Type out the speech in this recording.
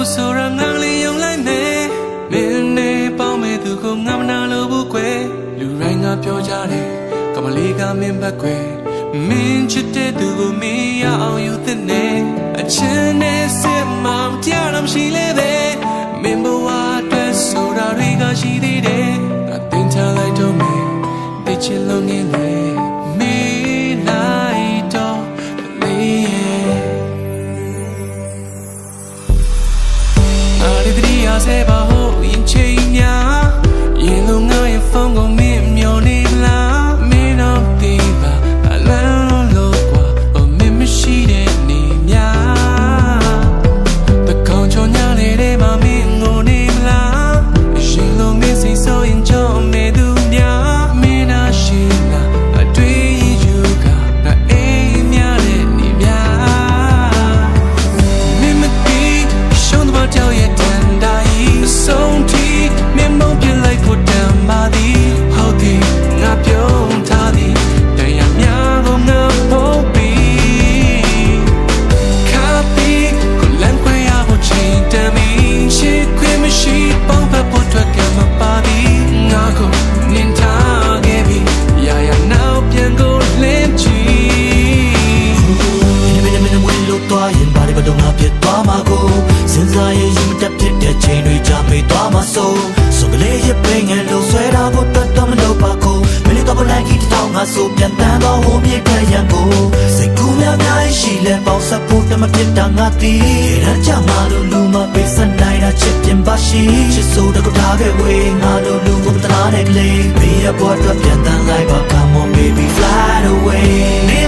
ဘူးဆိုရငါလေးယုံလိုက်မယ်မင်းနဲ့ပေါင်းမဲ့သူကိုငါမနာလို့ဘူးကွယ်လူတိုင်းကပြောကြတယ်ကမလေးကမင်းဘက်ကွယ်မင်းချစ်တဲ့သူကိုမင်းရအောင်ယူတဲ့နေအချင်း တွားရင်ဘာတွေတော့ငါပြစ်သွားမှာကိုစဉ်းစားရင်ရင်တက်ဖြစ်တဲ့ချိန်တွေကြာမေးသွားမှာဆိုဆိုကလေးရပင်ငယ်လို့ဆွဲတာဖို့တတ်တော့မလို့ပါကိုမင်းတော့ဘလိုက်ကြီးတောင်းငါဆိုပြန်တန်းတော့ဟိုမြေကရန်ကိုစိတ်ကူးများများရှိလဲပေါင်းဆက်ဖို့တမဖြစ်တာငါတီးရန်ချမှာလို့လူမပေးစနိုင်တာချစ်ပြင်ပါရှိချစ်ဆိုတော့ထားခဲ့ဝေးငါတို့လူကိုမတနာနဲ့ကလေးဘေးရပေါ်တော့ပြန်တန်းလိုက်ပါ come on baby fly away